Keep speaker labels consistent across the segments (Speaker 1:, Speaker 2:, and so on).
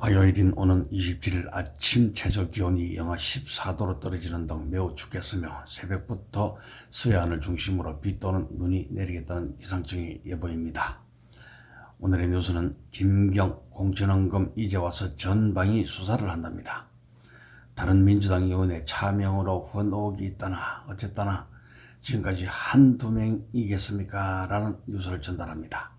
Speaker 1: 화요일인 오는 27일 아침 최저 기온이 영하 14도로 떨어지는 등 매우 춥겠으며 새벽부터 서해안을 중심으로 비 또는 눈이 내리겠다는 기상청의 예보입니다. 오늘의 뉴스는 김경 공천원금 이제 와서 전방위 수사를 한답니다. 다른 민주당 의원의 차명으로 의혹이 있다나 어쨌다나 지금까지 한두 명이겠습니까? 라는 뉴스를 전달합니다.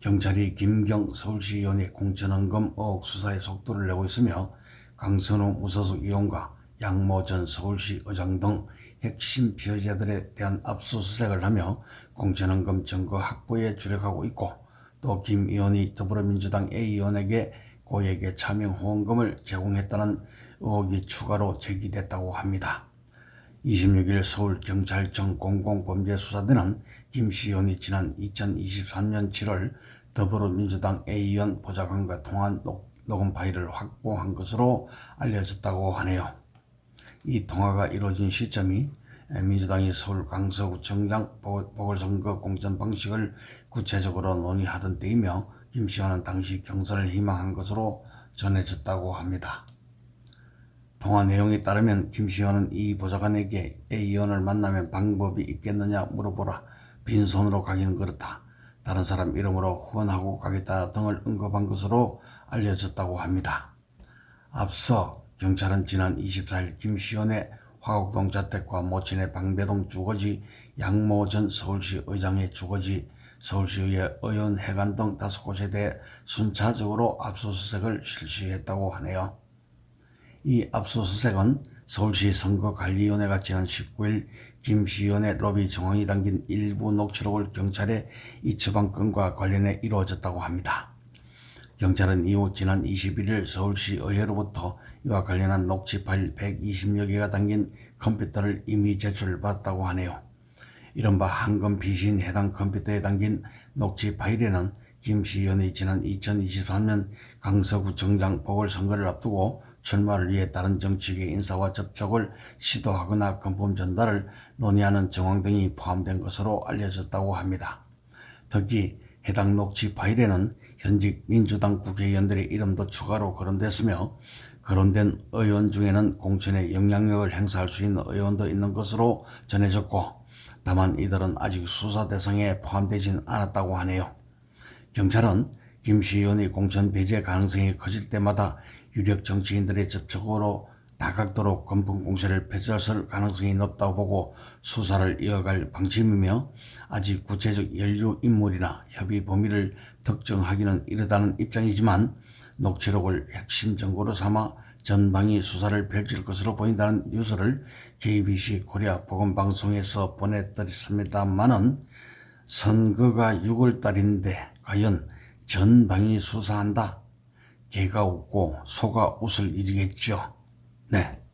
Speaker 1: 경찰이 김경 서울시 의원의 공천원금 의혹 수사에 속도를 내고 있으며 강선우 무소속 의원과 양모 전 서울시 의장 등 핵심 피해자들에 대한 압수수색을 하며 공천원금 증거 확보에 주력하고 있고 또 김 의원이 더불어민주당 A 의원에게 고액의 차명 후원금을 제공했다는 의혹이 추가로 제기됐다고 합니다. 26일 서울경찰청 공공범죄수사대는 김씨 의원이 지난 2023년 7월 더불어민주당 A의원 보좌관과 통한 녹- 녹음 파일을 확보한 것으로 알려졌다고 하네요. 이 통화가 이루어진 시점이 민주당이 서울 강서구청장 보- 보궐선거 공천 방식을 구체적으로 논의하던 때이며 김씨 의원은 당시 경선을 희망한 것으로 전해졌다고 합니다. 통화 내용에 따르면 의원은 이 보좌관에게 A 의원을 만나면 방법이 있겠느냐 물어보라. 빈손으로 가기는 그렇다. 다른 사람 이름으로 후원하고 가겠다 등을 언급한 것으로 알려졌다고 합니다. 앞서 경찰은 지난 24일 김씨 의원의 화곡동 자택과 모친의 방배동 주거지 양모 전 서울시 의장의 주거지 서울시의회 의원 회관 등 다섯 곳에 대해 순차적으로 압수수색을 실시했다고 하네요. 이 압수수색은 서울시 선거관리위원회가 지난 19일 김씨 의원의 로비 정황이 담긴 일부 녹취록을 경찰에 이 처방 건과 관련해 이루어졌다고 합니다. 경찰은 이후 지난 21일 서울시 의회로부터 이와 관련한 녹취 파일 120여 개가 담긴 컴퓨터를 이미 제출받았다고 하네요. 이른바 한금 비신 해당 컴퓨터에 담긴 녹취 파일에는 김씨 의원이 지난 2023년 강서구청장 보궐선거를 앞두고 출마를 위해 다른 정치계 인사와 접촉을 시도하거나 금품 전달을 논의하는 정황 등이 포함된 것으로 알려졌다고 합니다. 특히 해당 녹취 파일에는 현직 민주당 국회의원들의 이름도 추가로 거론됐으며 거론된 의원 중에는 공천에 영향력을 행사할 수 있는 의원도 있는 것으로 전해졌고 다만 이들은 아직 수사 대상에 포함되진 않았다고 하네요. 경찰은 김씨 의원이 공천 배제 가능성이 커질 때마다 유력 정치인들의 접촉으로 다각도로 건품 공세를 펼쳤을 가능성이 높다고 보고 수사를 이어갈 방침이며 아직 구체적 연루 인물이나 협의 범위를 특정하기는 이르다는 입장이지만 녹취록을 핵심 증거로 삼아 전방위 수사를 펼칠 것으로 보인다는 뉴스를 KBC 코리아 보건방송에서 보내드렸습니다만은 선거가 6월달인데 과연 전방위 수사한다? 개가 웃고 소가 웃을 일이겠죠. 네.